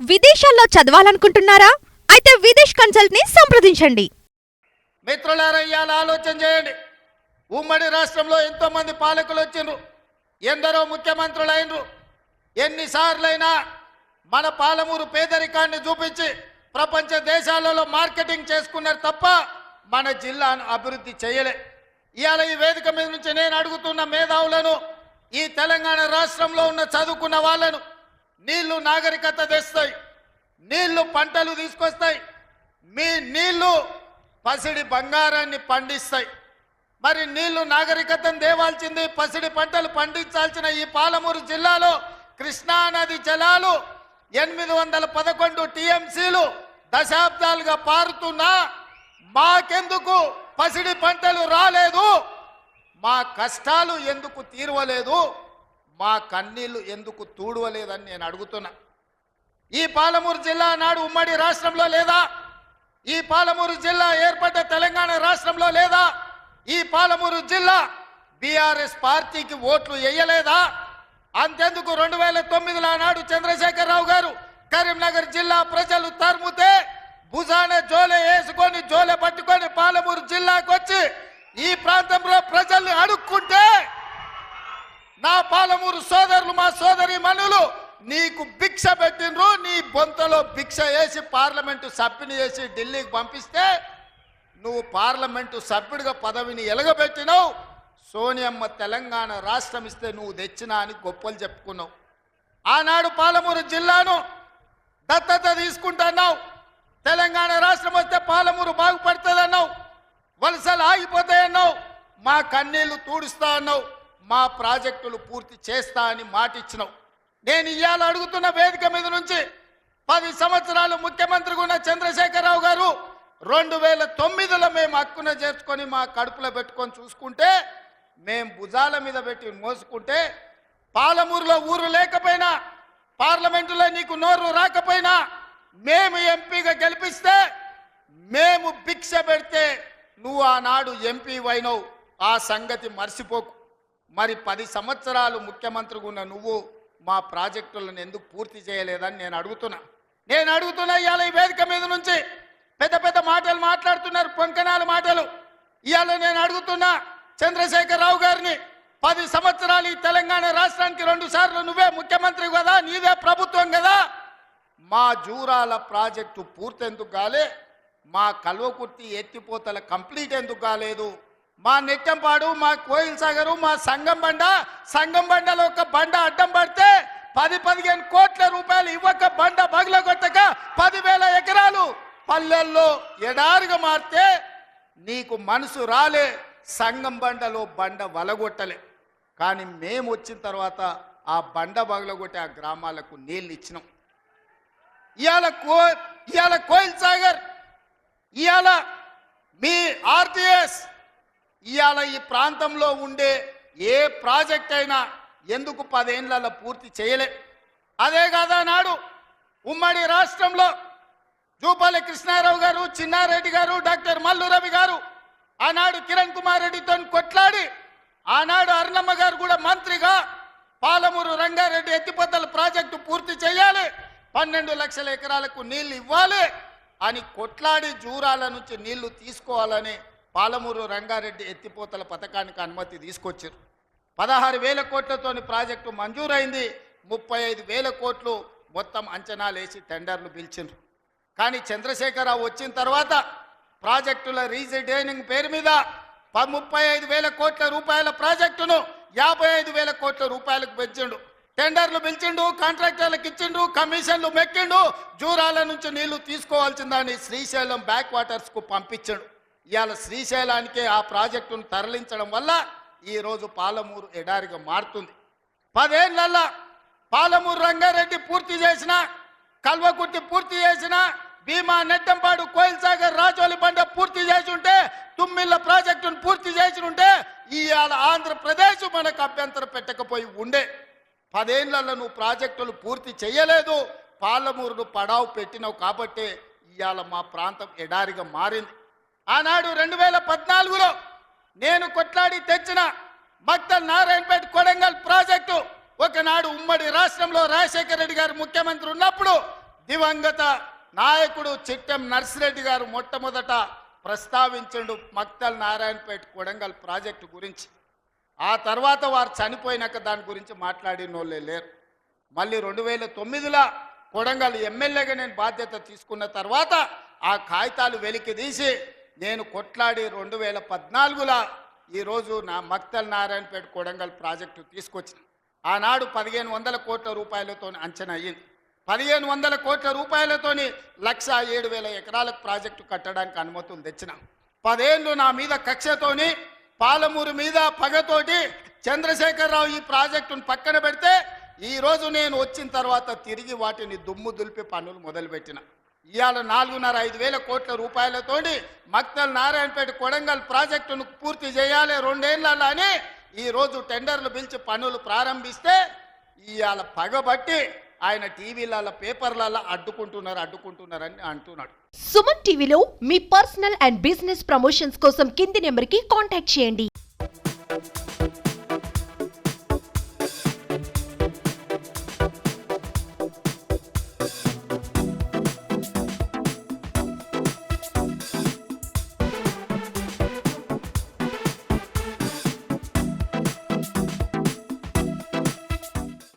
విదేశాల్లో చదవాలనుకుంటున్నారా? అయితే విదేశ్ కన్సల్ట్ని సంప్రదించండి. మిత్రులారా ఇవాళ ఆలోచన చేయండి. ఉమ్మడి రాష్ట్రంలో ఎంతో మంది పాలకులు వచ్చిండ్రు ఎందరో ముఖ్యమంత్రులు అయినరు ఎన్నిసార్లైనా మన పాలమూరు పేదరికాన్ని చూపించి ప్రపంచ దేశాలలో మార్కెటింగ్ చేసుకున్నారు తప్ప మన జిల్లాను అభివృద్ధి చేయలే. ఇవాళ ఈ వేదిక మీద నుంచి నేను అడుగుతున్న మేధావులను ఈ తెలంగాణ రాష్ట్రంలో ఉన్న చదువుకున్న వాళ్ళను నీళ్ళు నాగరికత తెస్తాయి. నీళ్ళు పంటలు తీసుకొస్తాయి. మీ నీళ్ళు పసిడి బంగారాన్ని పండిస్తాయి. మరి నీళ్ళు నాగరికతను దేవాల్సింది పసిడి పంటలు పండించాల్సిన ఈ పాలమూరు జిల్లాలో కృష్ణా నది జలాలు ఎనిమిది వందల పదకొండు టీఎంసీలు దశాబ్దాలుగా పారుతున్నా మాకెందుకు? పసిడి పంటలు రాలేదు. మా కష్టాలు ఎందుకు తీరవలేదు? మా కన్నీళ్ళు ఎందుకు తూడవలేదని నేను అడుగుతున్నా. ఈ పాలమూరు జిల్లా నాడు ఉమ్మడి రాష్ట్రంలో లేదా? ఈ పాలమూరు జిల్లా ఏర్పడ్డ తెలంగాణ రాష్ట్రంలో లేదా? ఈ పాలమూరు జిల్లా బీఆర్ఎస్ పార్టీకి ఓట్లు వేయలేదా? అంతెందుకు రెండు వేల తొమ్మిదిలో నాడు చంద్రశేఖరరావు గారు కరీంనగర్ జిల్లా ప్రజలు తరుముతే భుజాన జోలె వేసుకొని జోలె పట్టుకొని పాలమూరు జిల్లాకు వచ్చి ఈ ప్రాంతంలో ప్రజల్ని అడుక్కుంటే పాలమూరు సోదరులు మా సోదరి మనులు నీకు భిక్ష పెట్టినరు నీ బొంతలో భిక్ష వేసి పార్లమెంటు సభ్యుని చేసి ఢిల్లీకి పంపిస్తే నువ్వు పార్లమెంటు సభ్యుడిగా పదవిని ఎలగబెట్టినావు. సోనియమ్మ తెలంగాణ రాష్ట్రం ఇస్తే నువ్వు తెచ్చినా అని గొప్పలు చెప్పుకున్నావు. ఆనాడు పాలమూరు జిల్లాను దత్తత తీసుకుంటున్నావు. తెలంగాణ రాష్ట్రం వస్తే పాలమూరు బాగుపడుతుందన్నావు. వలసలు ఆగిపోతాయన్నావు. మా కన్నీళ్ళు తూడుస్తా అన్నావు. మా ప్రాజెక్టులు పూర్తి చేస్తా అని మాటిచ్చినావు. నేను ఇవాళ అడుగుతున్న వేదిక మీద నుంచి పది సంవత్సరాలు ముఖ్యమంత్రిగా ఉన్న చంద్రశేఖరరావు గారు రెండు వేల తొమ్మిదిలో మేము హక్కున చేర్చుకొని మా కడుపులో పెట్టుకొని చూసుకుంటే మేము భుజాల మీద పెట్టి మోసుకుంటే పాలమూరులో ఊరు లేకపోయినా పార్లమెంటులో నీకు నోరు రాకపోయినా మేము ఎంపీగా గెలిపిస్తే మేము భిక్ష పెడితే నువ్వు ఆనాడు ఎంపీ అయినవు. ఆ సంగతి మర్చిపోకు. మరి పది సంవత్సరాలు ముఖ్యమంత్రిగా ఉన్న నువ్వు మా ప్రాజెక్టులను ఎందుకు పూర్తి చేయలేదని నేను అడుగుతున్నా. నేను అడుగుతున్నా ఇవాళ ఈ వేదిక మీద నుంచి. పెద్ద పెద్ద మాటలు మాట్లాడుతున్నారు పొంకనాల మాటలు. ఇవాళ నేను అడుగుతున్నా చంద్రశేఖరరావు గారిని పది సంవత్సరాలు ఈ తెలంగాణ రాష్ట్రానికి రెండు సార్లు నువ్వే ముఖ్యమంత్రి కదా నీవే ప్రభుత్వం కదా. మా జూరాల ప్రాజెక్టు పూర్తెందుకు కాలే మా కల్వకుర్తి ఎత్తిపోతల కంప్లీట్ ఎందుకు కాలేదు? మా నెక్కంపాడు మా కోయిల్ సాగరు మా సంగం బండ. సంగం బండలో ఒక బండ అడ్డం పడితే పది పదిహేను కోట్ల రూపాయలు ఇవ్వక బండ బగలగొట్టక పదివేల ఎకరాలు పల్లెల్లో ఎడారుగా మారితే నీకు మనసు రాలే సంగం బండలో బండ వలగొట్టలే. కానీ మేము వచ్చిన తర్వాత ఆ బండ బగలగొట్టి ఆ గ్రామాలకు నీళ్ళు ఇచ్చినాం. ఇవాళ కో ఇవాళ కోయిల్ సాగర్ ఇవాళ మీ ఆర్టీఎస్ ఇవాళ ఈ ప్రాంతంలో ఉండే ఏ ప్రాజెక్ట్ అయినా ఎందుకు పదేళ్ళలో పూర్తి చేయలే? అదే కాదా నాడు ఉమ్మడి రాష్ట్రంలో జూపల్లి కృష్ణారావు గారు చిన్నారెడ్డి గారు డాక్టర్ మల్లు రవి గారు ఆనాడు కిరణ్ కుమార్ రెడ్డితో కొట్లాడి ఆనాడు అరుణమ్మ గారు కూడా మంత్రిగా పాలమూరు రంగారెడ్డి ఎత్తిపోతల ప్రాజెక్టు పూర్తి చేయాలి పన్నెండు లక్షల ఎకరాలకు నీళ్ళు ఇవ్వాలి అని కొట్లాడి జూరాల నుంచి నీళ్ళు తీసుకోవాలని పాలమూరు రంగారెడ్డి ఎత్తిపోతల పథకానికి అనుమతి తీసుకొచ్చారు. పదహారు వేల కోట్లతోని ప్రాజెక్టు మంజూరైంది. ముప్పై ఐదు వేల కోట్లు మొత్తం అంచనాలు వేసి టెండర్లు పిలిచిండ్రు. కానీ చంద్రశేఖరరావు వచ్చిన తర్వాత ప్రాజెక్టుల రీజైనింగ్ పేరు మీద ప- ముప్పై ఐదు వేల కోట్ల రూపాయల ప్రాజెక్టును యాభై ఐదు వేల కోట్ల రూపాయలకు పెంచిండు. టెండర్లు పిలిచిండు కాంట్రాక్టర్లకు ఇచ్చిండు కమిషన్లు మెక్కిండు జూరాల నుంచి నీళ్ళు తీసుకోవాల్సిందని శ్రీశైలం బ్యాక్ వాటర్స్కు పంపించాడు. ఇవాళ శ్రీశైలానికే ఆ ప్రాజెక్టును తరలించడం వల్ల ఈరోజు పాలమూరు ఎడారిగా మారుతుంది. పదేళ్ళల్లా పాలమూరు రంగారెడ్డి పూర్తి చేసిన కల్వకుర్తి పూర్తి చేసిన భీమా నెట్టంపాడు కోయిల్ సాగర్ రాజోలి బండ పూర్తి చేసి ఉంటే తుమ్మిళ్ళ ప్రాజెక్టును పూర్తి చేసి ఉంటే ఇవాళ ఆంధ్రప్రదేశ్ మనకు అభ్యంతరం పెట్టకపోయి ఉండే. పదేళ్ళలో నువ్వు ప్రాజెక్టులు పూర్తి చేయలేదు పాలమూరును పడావు పెట్టినావు కాబట్టి ఇవాళ మా ప్రాంతం ఎడారిగా మారింది. ఆనాడు రెండు వేల పద్నాలుగులో నేను కొట్లాడి తెచ్చిన మక్తల్ నారాయణపేట కొడంగల్ ప్రాజెక్టు ఒకనాడు ఉమ్మడి రాష్ట్రంలో రాజశేఖర రెడ్డి గారు ముఖ్యమంత్రి ఉన్నప్పుడు దివంగత నాయకుడు చిట్టెం నర్సిరెడ్డి గారు మొట్టమొదట ప్రస్తావించండు మక్తల్ నారాయణపేట కొడంగల్ ప్రాజెక్టు గురించి. ఆ తర్వాత వారు చనిపోయినాక దాని గురించి మాట్లాడిన వాళ్ళే లేరు. మళ్ళీ రెండు వేల తొమ్మిదిలో కొడంగల్ ఎమ్మెల్యేగా నేను బాధ్యత తీసుకున్న తర్వాత ఆ కాగితాలు వెలికి తీసి నేను కొట్లాడి రెండు వేల పద్నాలుగులో ఈరోజు నా మక్తల్ నారాయణపేట కొడంగల్ ప్రాజెక్టు తీసుకొచ్చిన. ఆనాడు పదిహేను వందల కోట్ల రూపాయలతో అంచనా అయ్యింది. పదిహేను వందల కోట్ల రూపాయలతోని లక్ష ఏడు వేల ఎకరాలకు ప్రాజెక్టు కట్టడానికి అనుమతులు తెచ్చినాం. పదేళ్ళు నా మీద కక్షతోని పాలమూరు మీద పగతోటి చంద్రశేఖరరావు ఈ ప్రాజెక్టును పక్కన పెడితే ఈరోజు నేను వచ్చిన తర్వాత తిరిగి వాటిని దుమ్ము దులిపి పనులు మొదలుపెట్టిన. ఇవాళ నాలుగున్నర ఐదు వేల కోట్ల రూపాయలతోటి మక్తల్ నారాయణపేట కొడంగల్ ప్రాజెక్టును పూర్తి చేయాలి రెండేళ్ళలో అని ఈరోజు టెండర్లు పిలిచి పనులు ప్రారంభిస్తే ఇవాళ పగబట్టి ఆయన టీవీలలో పేపర్లలో అడ్డుకుంటున్నారు అడ్డుకుంటున్నారని అంటున్నాడు. సుమన్ టీవీలో మీ పర్సనల్ అండ్ బిజినెస్ ప్రమోషన్స్ కోసం కింది నెంబర్కి కాంటాక్ట్ చేయండి.